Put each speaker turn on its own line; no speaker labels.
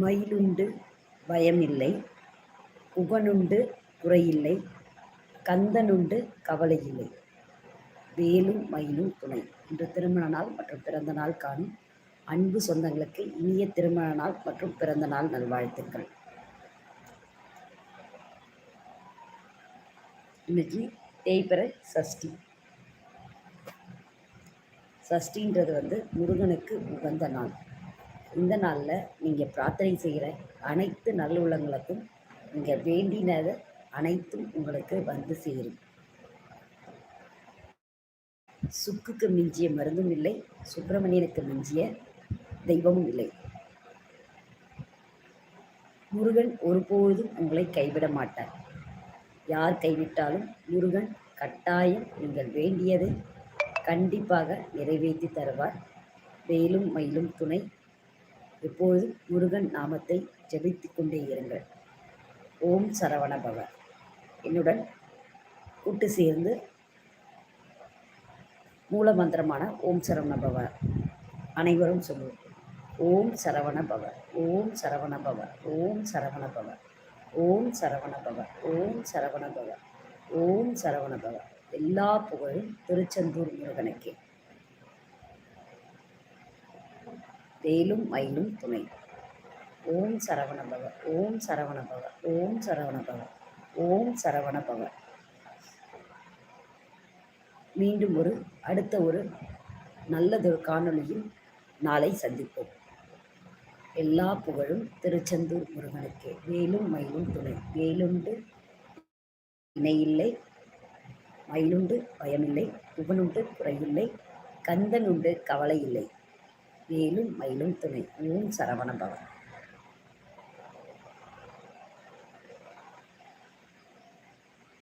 மயிலுண்டு பயமில்லை உகனுண்டு குறையில்லை கந்தனுண்டு கவலையில்லை. வேலும் மயிலும் துணை. இன்று திருமண நாள் மற்றும் பிறந்த நாள் காணும் அன்பு சொந்தங்களுக்கு இனிய திருமண நாள் மற்றும் பிறந்த நாள் நல்வாழ்த்துக்கள். இன்னைக்கு தேய்பிறை சஷ்டி. சஷ்டின்றது வந்து முருகனுக்கு உகந்த நாள். இந்த நாளில் நீங்கள் பிரார்த்தனை செய்கிற அனைத்து நல்லுள்ளங்களுக்கும் நீங்கள் வேண்டினதை அனைத்தும் உங்களுக்கு வந்து சேரும். சுக்குக்கு மிஞ்சிய மருந்தும் இல்லை சுப்பிரமணியனுக்கு மிஞ்சிய தெய்வமும் இல்லை. முருகன் ஒருபொழுதும் உங்களை கைவிட மாட்டார். யார் கைவிட்டாலும் முருகன் கட்டாயம் நீங்கள் வேண்டியதை கண்டிப்பாக நிறைவேற்றி தருவார். வேலும் மயிலும் துணை எப்பொழுதும் முருகன் நாமத்தை ஜபித்து கொண்டே இருங்கள். ஓம் சரவண பவ என்னுடன் கூட்டு சேர்ந்து மூல மந்திரமான ஓம் சரவண பவ அனைவரும் சொல்லுவோம். ஓம் சரவண பவ ஓம் சரவண பவ ஓம் சரவண பவ ஓம் சரவண பவ ஓம் சரவண பவ ஓம் சரவண பவ எல்லா புகழும் திருச்செந்தூர் முருகனுக்கே. வேலும் மயிலும் துணை. ஓம் சரவண பவ ஓம் சரவண பவ ஓம் சரவண பவ ஓம் சரவண பவ மீண்டும் ஒரு அடுத்த ஒரு நல்லதொரு காணொளியில் நாளை சந்திப்போம். எல்லா புகழும் திருச்செந்தூர் முருகனுக்கே. வேலும் மயிலும் துணை. வேலுண்டு இணையில்லை மயிலுண்டு பயமில்லை புகனுண்டு குறையில்லை கந்தனுண்டு கவலை இல்லை வேலும் மயிலும் துணை. ஓம் சரவணபவன்